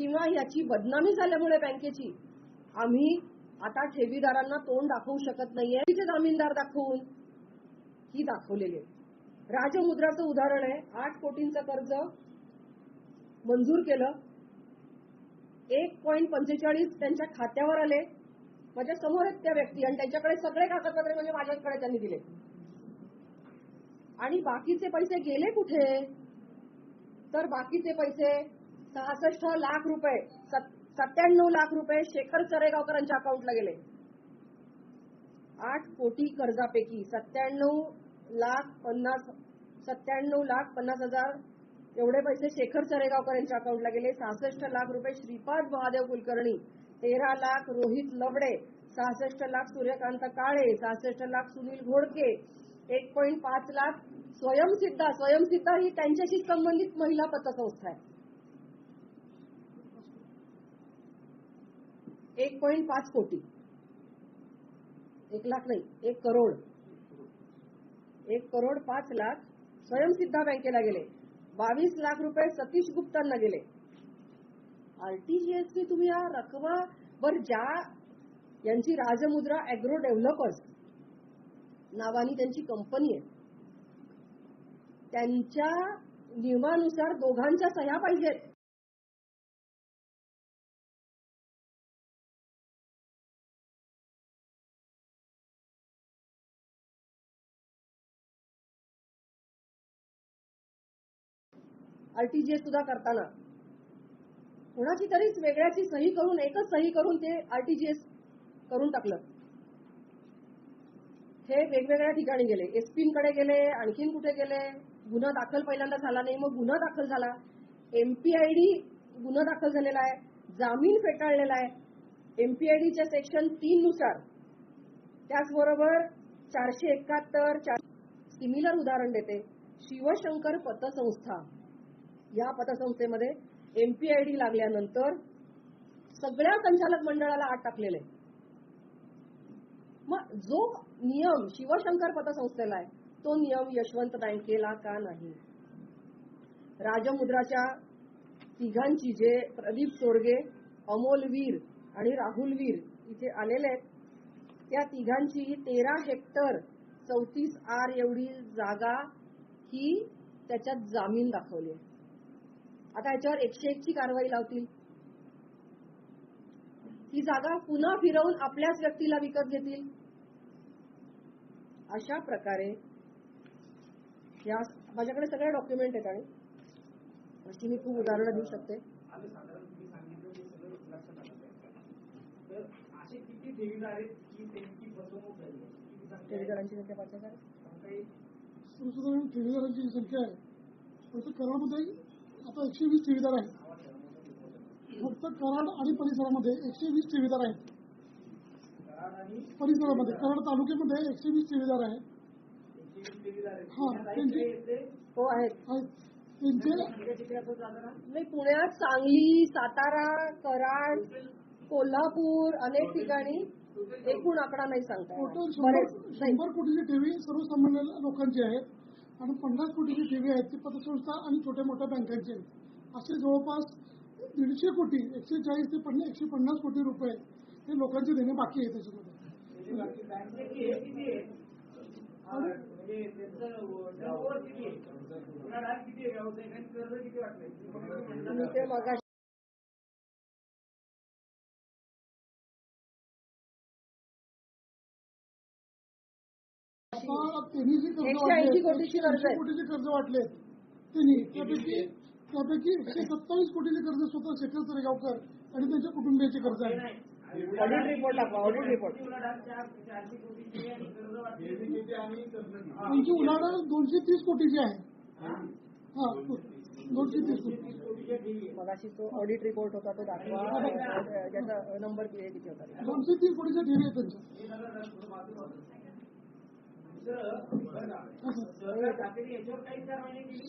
किंवा याची बदनामी झाल्यामुळे बँकेची आम्ही आता ठेवीदारांना तोंड दाखवू शकत नाहीये. तिथे जामीनदार दाखवून ही दाखवलेली आहे. राजमुद्राचं उदाहरण आहे. आठ कोटींचं कर्ज मंजूर केलं. एक पॉईंट पंचेचाळीस त्यांच्या खात्यावर आले. माझ्यासमोर आहेत त्या व्यक्ती आणि त्यांच्याकडे सगळे कागदपत्रे म्हणजे माझ्याकडे त्यांनी दिले. आणि बाकीचे पैसे गेले कुठे? तर बाकीचे पैसे सहासष्ट लाख रुपये सत्त्याण्णव लाख रुपये शेखर चरेगावकरांच्या अकाउंटला गेले. आठ कोटी कर्जापैकी सत्त्याण्णव लाख पन्नास सत्त्याण्णव लाख पन्नास हजार एवढे पैसे शेखर चरेगावकर यांच्या अकाउंटला गेले. सहासष्ट लाख रुपये श्रीपाद महादेव कुलकर्णी तेरा लाख रोहित लवडे सहासष्ट लाख सूर्यकांत काळे सहासष्ट लाख सुनील घोडके एक पॉईंट पाच लाख स्वयंसिद्धा स्वयंसिद्धा ही त्यांच्याशी संबंधित महिला पतसंस्था आहे. एक पॉईंट पाच कोटी. एक लाख नाही एक करोड. एक करोड पाच लाख स्वयंसिद्धा बँकेला गेले. बावीस लाख रुपये सतीश गुप्तांना गेले. आरटीजीएसने तुम्ही या रकमावर ज्या यांची राजमुद्रा अॅग्रो डेव्हलपर्स नावानी त्यांची कंपनी आहे त्यांच्या नियमानुसार दोघांच्या सह्या पाहिजेत आरटीजीएस सुद्धा करताना. कोणाची तरीच वेगळ्याची सही करून एकच सही करून ते आरटीजीएस करून टाकलं. हे वेगवेगळ्या ठिकाणी गेले. एसपींकडे गेले आणखीन कुठे गेले? गुन्हा दाखल पहिल्यांदा झाला नाही मग गुन्हा दाखल झाला. एमपीआयडी गुन्हा दाखल झालेला आहे जामीन फेटाळलेला आहे. एमपीआयडीच्या सेक्शन तीन नुसार त्याचबरोबर चारशे एकाहत्तर चार सिमिलर उदाहरण देते. शिवशंकर पतसंस्था. या पतसंस्थेमध्ये एमपीआयडी लागल्यानंतर सगळ्या संचालक मंडळाला आत टाकलेलं आहे. मग जो नियम शिवशंकर पतसंस्थेला आहे तो नियम यशवंत बँकेला का नाही? राजमुद्राच्या तिघांची जे प्रदीप चोरगे अमोल वीर आणि राहुल वीर इथे आलेले आहेत त्या तिघांची तेरा हेक्टर चौतीस आर एवढी जागा ही त्याच्यात जामीन दाखवली आहे. आता याच्यावर एकशे एकची कारवाई लावतील. ही जागा पुन्हा फिरवून आपल्याच व्यक्तीला विकत घेतील. अशा प्रकारे या माझ्याकडे सगळे डॉक्युमेंट आहेत आणि अशी मी खूप उदाहरणं देऊ शकते. ठेवीदारांची संख्या पाच हजार. ठेवीदारांची संख्या आहे. फक्त कराडमध्ये आता एकशे वीस ठेवीदार आहेत. फक्त कराड आणि परिसरामध्ये एकशे वीस ठेवीदार आहेत. परिसरामध्ये कराड तालुक्यामध्ये एकशे वीस ठेवीदार आहेत. हा त्यांचे हो आहेत. नाही पुण्यात सांगली सातारा कराड कोल्हापूर अनेक ठिकाणी एकूण आकडा नाही सांगता टोटल. शंभर कोटीची ठेवी सर्वसामान्य लोकांची आहेत. आणि पन्नास कोटीची ठेवी आहेत ती पतसंस्था आणि छोट्या मोठ्या बँकांची आहेत असे जवळपास दीडशे कोटी एकशे चाळीस ते पन्नास एकशे पन्नास कोटी रुपये हे लोकांचे देणे बाकी आहे त्याच्यामध्ये त्यांनी जी कर्ज एकशे ऐंशी वाटले कोटीची कर्ज. कोटीचे कर्ज वाटले. त्यांनी त्यापैकी त्यापैकी एकशे सत्तावीस कोटीचे कर्ज स्वतः शेखर सरेगावकर आणि त्यांच्या कुटुंबियाचे कर्ज आहे. ऑडिट रिपोर्ट दाखवा ऑडिट रिपोर्ट त्यांची उलाढाल दोनशे तीस कोटीची आहे. हा. दोनशे तीस कोटी मगाशी तो ऑडिट रिपोर्ट होता तो दाखवा. ज्याचा नंबर किती होता. दोनशे तीस कोटीच्या ठेवी आहेत त्यांच्या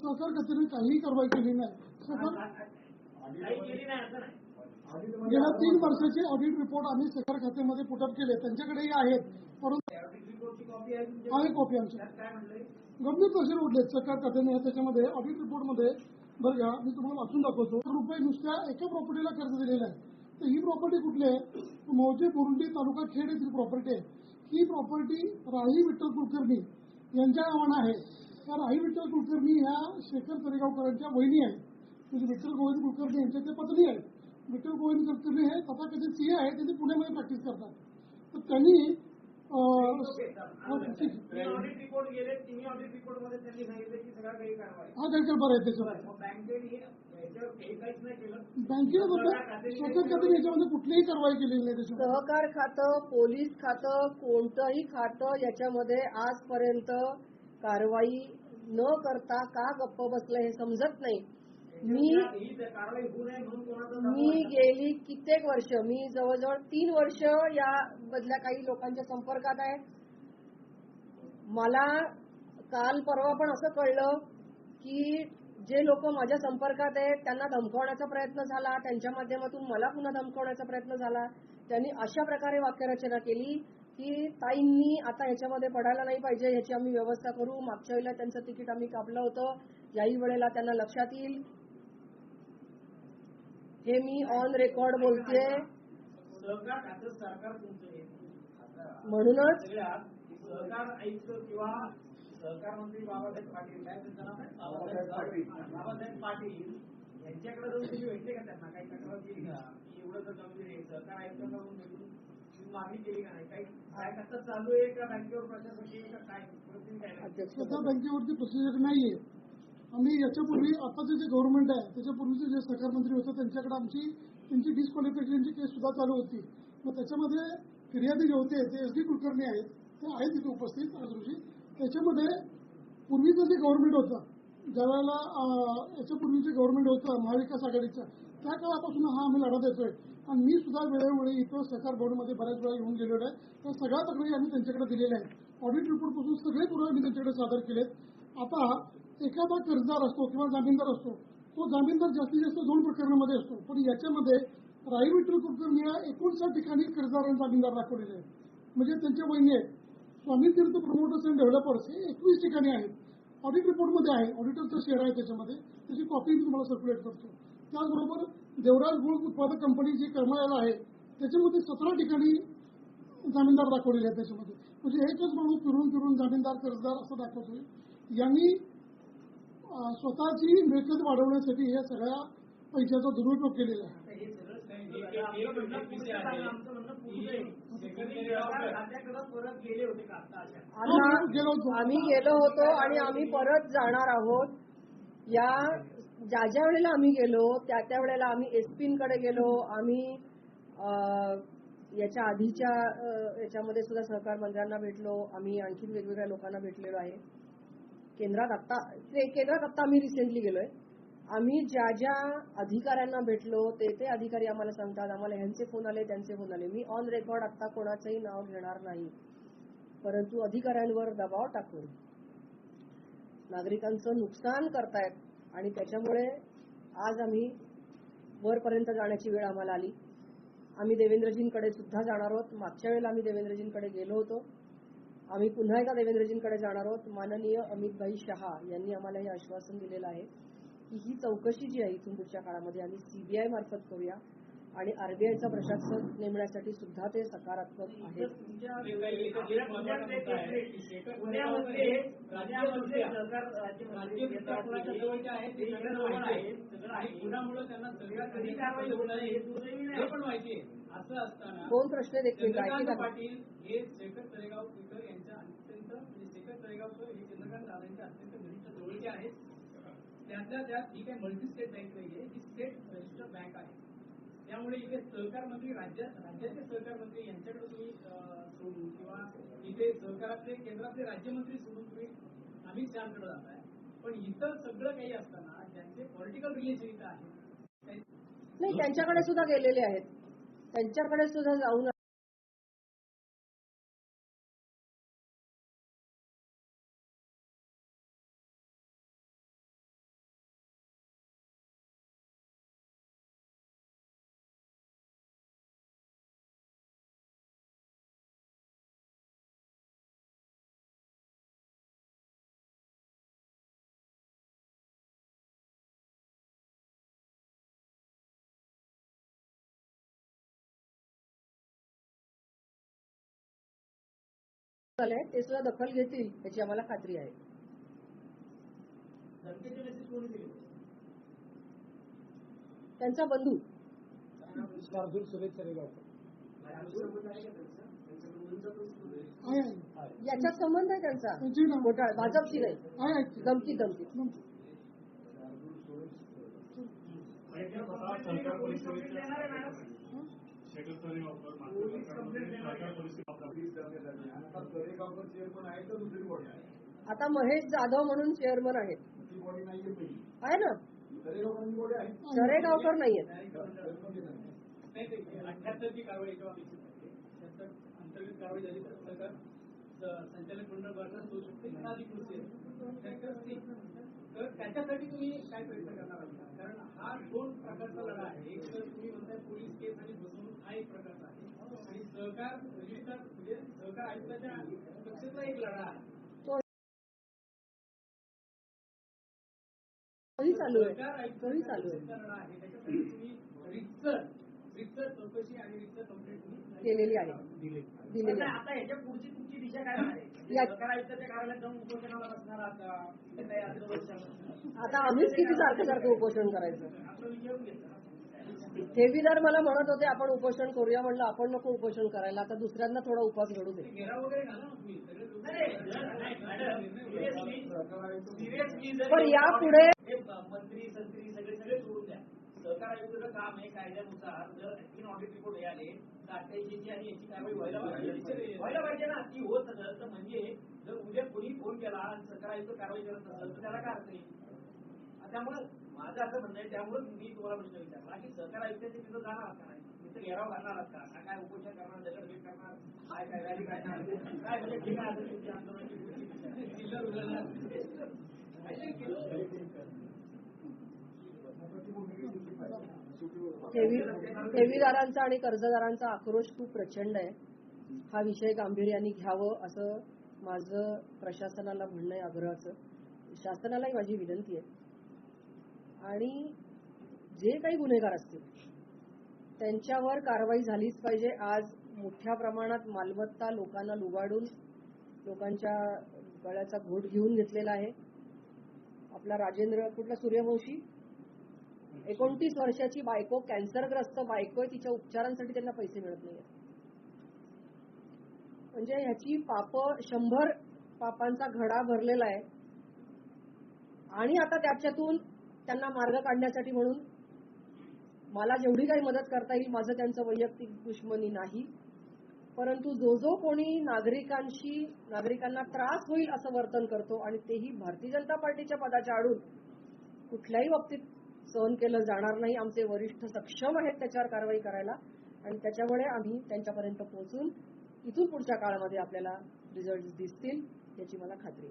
सरकार खात्याने काहीही कारवाई केली नाही. सहकार गेल्या तीन वर्षाचे ऑडिट रिपोर्ट आम्ही सहकार खात्यामध्ये पुटअप केले. त्यांच्याकडेही आहेत. परंतु आहे कॉपी आमची. गंभीर प्रश्न उठले सरकार खात्याने. त्याच्यामध्ये ऑडिट रिपोर्टमध्ये बरं घ्या मी तुम्हाला वाचून दाखवतो. रुपये नुसत्या एका प्रॉपर्टीला कर्ज दिलेलं आहे. तर ही प्रॉपर्टी कुठली आहे? मौजे बुरुंडी तालुका खेड येथील प्रॉपर्टी आहे. ही प्रॉपर्टी राही विठ्ठल कुलकर्णी यांच्या नावानं आहे. त्या राही विठ्ठल कुलकर्णी ह्या शेखर तरेगावकरांच्या वहिनी आहेत. म्हणजे विठ्ठल गोविंद कुलकर्णी यांच्या ते पत्नी आहेत. विठ्ठल गोविंद कुलकर्णी हे तथाकथित सीए आहेत. त्यांनी पुण्यामध्ये प्रॅक्टिस करतात. तर त्यांनी हा, त्यांच्या बरं आहे त्याच्यावर बँकेने केलं. याच्यामध्ये कुठलीही कारवाई केलेली नाही त्याच्यावर सहकार खातं पोलीस खातं कोणतंही खातं याच्यामध्ये आजपर्यंत कारवाई न करता का गप्प बसलं हे समजत नाही. मी मी गेली कित्येक वर्ष. मी जवळजवळ तीन वर्ष या मधल्या काही लोकांच्या संपर्कात आहे. मला काल परवा पण असं कळलं की जे लोक माझ्या संपर्कात आहेत त्यांना धमकवण्याचा प्रयत्न झाला त्यांच्या माध्यमातून मला पुन्हा धमकवण्याचा प्रयत्न झाला. त्यांनी अशा प्रकारे वाक्यरचना केली की ताईंनी आता ह्याच्यामध्ये पडायला नाही पाहिजे ह्याची आम्ही व्यवस्था करू. मागच्या वेळेला त्यांचं तिकीट आम्ही कापलं होतं. याही वेळेला त्यांना लक्षात येईल. हे मी ऑन रेकॉर्ड आता म्हणूनच सहकार आयुक्त किंवा सहकार मंत्री बाबासाहेब पाटील काय त्यांचं नाव आहे? बाबासाहेब पाटील. यांच्याकडे जाऊन तुम्ही भेटले का त्यांना काही तक्रार केली का? की एवढं जर गंभीर आहे सहकार आयुक्तांना जाऊन भेटून तुम्ही मागणी केली का नाही? काही काय कसं चालू आहे? का बँकेवर प्रशासकीय का काय? काय बँकेवरती प्रोसिजर नाहीये. आम्ही याच्यापूर्वी आताचं जे गव्हर्नमेंट आहे त्याच्यापूर्वीचे जे सहकार मंत्री होते त्यांच्याकडे आमची त्यांची डिस्क्वालिफिकेशनची केस सुद्धा चालू होती. मग त्याच्यामध्ये फिर्यादी जे होते ते एस डी कुलकर्णी आहेत ते आहेत तिथे उपस्थित आज रोजी त्याच्यामध्ये पूर्वीचं जे गव्हर्नमेंट होतं ज्या वेळेला अं, याच्यापूर्वीचे गव्हर्नमेंट होतं महाविकास आघाडीचं त्या काळापासून हा आम्ही लढा देतोय. आणि मी सुद्धा वेळोवेळी इथं सहकार बोर्डमध्ये बऱ्याच वेळा येऊन गेलेलो आहे. त्या सगळ्या तक्रारी आम्ही त्यांच्याकडे दिलेल्या आहेत. ऑडिट रिपोर्टपासून सगळे पुरावे मी त्यांच्याकडे सादर केलेत. आता एखादा कर्जदार असतो किंवा जामीनदार असतो तो जामीनदार जास्तीत जास्त दोन प्रकरणामध्ये असतो. पण याच्यामध्ये राई विठ्ठल कुलकर्णी या एकोणसाठ ठिकाणी कर्जदार आणि जामीनदार दाखवलेले आहेत. म्हणजे त्यांच्या वहिनी आहेत. Swami Tirth promoters and developers हे एकवीस ठिकाणी आहेत. ऑडिट रिपोर्टमध्ये आहे. ऑडिटरचं शेअर आहे त्याच्यामध्ये. त्याची कॉपी मी तुम्हाला सर्क्युलेट करतो. त्याचबरोबर देवराज गुळ उत्पादक कंपनी जी करमाळ्याला आहे त्याच्यामध्ये सतरा ठिकाणी जामीनदार दाखवलेले आहेत त्याच्यामध्ये. म्हणजे एकच माणूस फिरून फिरून जामीनदार कर्जदार असं दाखवतोय. यांनी स्वतःची मिळकत वाढवण्यासाठी या सगळ्या पैशाचा दुरुपयोग केलेला आहे. हे आम्हा- गेलो होतो. आम्ही गेलो होतो आणि आम्ही परत जाणार आहोत. या ज्या ज्या वेळेला आम्ही गेलो त्या त्या वेळेला आम्ही एसपींकडे गेलो. आम्ही अं, याच्या आधीच्या याच्यामध्ये सुद्धा सहकार मंत्र्यांना भेटलो. आम्ही आणखीन वेगवेगळ्या लोकांना भेटलेलो आहे. केंद्रात आत्ता ते केंद्रात आत्ता आम्ही रिसेंटली गेलोय. आम्ही ज्या ज्या अधिकाऱ्यांना भेटलो ते ते अधिकारी आम्हाला सांगतात आम्हाला ह्यांचे फोन आले त्यांचे फोन आले. मी ऑन रेकॉर्ड आत्ता कोणाचंही नाव घेणार नाही. परंतु अधिकाऱ्यांवर दबाव टाकून नागरिकांचं नुकसान करतायत आणि त्याच्यामुळे आज आम्ही वरपर्यंत जाण्याची वेळ आम्हाला आली. आम्ही देवेंद्रजींकडे सुद्धा जाणार आहोत. मागच्या वेळेला आम्ही देवेंद्रजींकडे गेलो होतो. आम्ही पुन्हा एकदा देवेंद्रजींकडे जाणार आहोत. माननीय अमितभाई शहा यांनी आम्हाला हे आश्वासन दिलेलं आहे की ही चौकशी जी आहे इथून पुढच्या काळामध्ये आम्ही सीबीआय मार्फत करूया आणि आरबीआयचा प्रशासक नेमण्यासाठी सुद्धा ते सकारात्मक आहे. असं असताना दोन प्रश्न द्या. पाटील हे शेखर तळेगाव इतर यांच्या अत्यंत म्हणजे शेखर हे चंद्रकांत दादांच्या अत्यंत घनिष्ठ जवळचे आहेत त्यातल्या त्यात ही काही मल्टी स्टेट बँक नाही आहे ही स्टेट रजिस्टर्ड बँक आहे. त्यामुळे इथे सहकार मंत्री राज्य राज्याचे सहकार मंत्री यांच्याकडे तुम्ही सोडून किंवा इथे सहकारातले केंद्रातले राज्यमंत्री सोडून तुम्ही अमित शहाकडे जाताय. पण इतर सगळं काही असताना ज्यांचे पॉलिटिकल रिलेशन इथं आहे नाही त्यांच्याकडे सुद्धा गेलेले आहेत. त्यांच्याकडे सुद्धा जाऊन झालंय ते सुद्धा दखल घेतील याची आम्हाला खात्री आहे. त्यांचा बंधू. शार्दूल सुरेश चरेगावकर आहे आहे. याच्यात संबंध आहे त्यांचा? घोटाळा भाजपची नाही. आहे. धमकी धमकी. सरकार आता महेश जाधव म्हणून चेअरमन आहेत. आहे ना? दरेगावकर नाही ते अठ्याहत्तरची कारवाई अठ्याहत्तर अंतर्गत कारवाई झाली तर सरकार संचालक मंडळ बरखास्त होऊ शकते ते- तर त्याच्यासाठी तुम्ही काय प्रयत्न करणार आहात? कारण हा दोन प्रकारचा लढा आहे. एक तर तुम्ही म्हणताय पोलीस केस आणि फसवणूक हा एक प्रकारचा आहे. आणि सहकार रजिस्टर म्हणजे सहकार आयुक्ताच्या कक्षेतला एक लढा आहे. आहे. सरकार लढा त्याच्यासाठी तुम्ही चौकशी आणि रितसर कंप्लेंट तुम्ही केलेली आहे. दिलेली आता आहे. आता ह्याच्या पुढची तुमची दिशा काय? आता आम्हीच किती सारखं सारखं उपोषण करायचं ठेवीदार मला म्हणत होते आपण उपोषण करूया म्हणलं आपण नको उपोषण करायला आता दुसऱ्यांना थोडा उपास घडू दे पण यापुढे हे मंत्री संत्री सगळे सगळे सोडून द्या सरकार आयुक्ताचं काम आहे कायद्यानुसार जर ऑडिट रिपोर्ट हे आले तर आणि याची कारवाई व्हायला पाहिजे. व्हायला पाहिजे ना ती होत असेल तर म्हणजे जर उद्या कोणी फोन केला आणि सरकार आयुक्त कारवाई करत असेल तर त्याला काय अर्थ नाही त्यामुळे माझं असं म्हणणं आहे त्यामुळे मी तुम्हाला प्रश्न विचारला की सरकार आयुक्ताच्या तिथं जाणार आहात का नाही? तिथं घेराव घालणार आहात का? का काय उपोषण करणार दगडफेक करणार? काय काय रॅली काढणार काय म्हणजे ठीक आहे तुमची आंदोलनाची कृती जिल्हा ठेवीदारांचा आणि कर्जदारांचा आक्रोश खूप प्रचंड आहे. हा विषय गांभीर्याने घ्यावं असं माझं प्रशासनाला म्हणणं आहे आग्रहाचं. शासनालाही माझी विनंती आहे. आणि जे काही गुन्हेगार असतील त्यांच्यावर कारवाई झालीच पाहिजे. आज मोठ्या प्रमाणात मालमत्ता लोकांना लुबाडून लोकांच्या गळ्याचा घोट घेऊन घेतलेला आहे. आपला राजेंद्र कुठला? सूर्यवंशी? एकोणतीस वर्षाची बायको कॅन्सरग्रस्त बायको आहे तिच्या उपचारांसाठी त्यांना पैसे मिळत नाहीत म्हणजे ह्याची पाप शंभर पापांचा घडा भरलेला आहे. आणि आता त्याच्यातून त्यांना मार्ग काढण्यासाठी म्हणून मला जेवढी काही मदत करता येईल माझं त्यांचं वैयक्तिक दुश्मनी नाही. परंतु जो जो कोणी नागरिकांशी नागरिकांना त्रास होईल असं वर्तन करतो आणि तेही भारतीय जनता पार्टीच्या पदाच्या आडून कुठल्याही बाबतीत सहन केलं जाणार नाही. आमचे वरिष्ठ सक्षम आहेत त्याच्यावर कारवाई करायला. आणि त्याच्यामुळे आम्ही त्यांच्यापर्यंत पोहोचून इथून पुढच्या काळामध्ये आपल्याला रिझल्ट दिसतील याची मला खात्री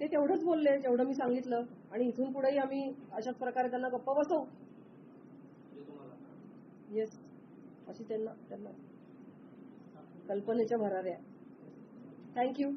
ते? तेवढंच बोलले जेवढं मी सांगितलं. आणि इथून पुढेही आम्ही अशाच प्रकारे त्यांना गप्पा बसवू. म्हणजे येस अशी त्यांना त्यांना कल्पनेच्या भराऱ्या. थँक्यू